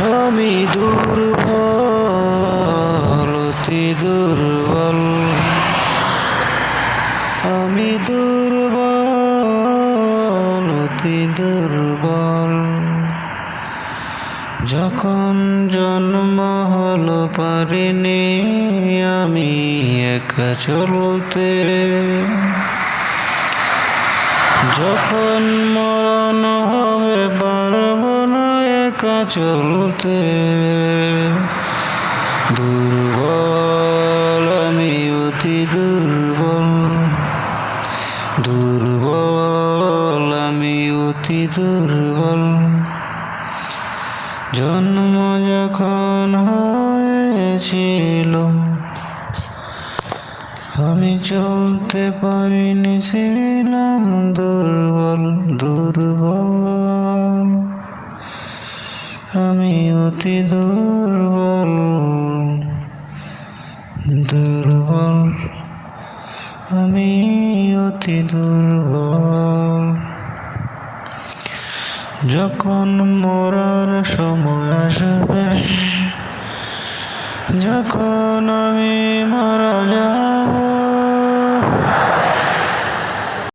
আমি দুর্বল, অতি দুর্বল। আমি দুর্বল, অতি দুর্বল। যখন জন্ম হলো পারিনি আমি একা চলতে। যখন মরণ হবে একা চলতে দুর্বল আমি অতি দুর্বল। দুর্বল আমি অতি দুর্বল। জন্ম যখন হয়েছিল, আমি চলতে পারিনি, ছিলাম আমি অতি দুর্বল দুর্বল। আমি অতি দুর্বল। যখন মরার সময় আসবে, যখন আমি মারা যাব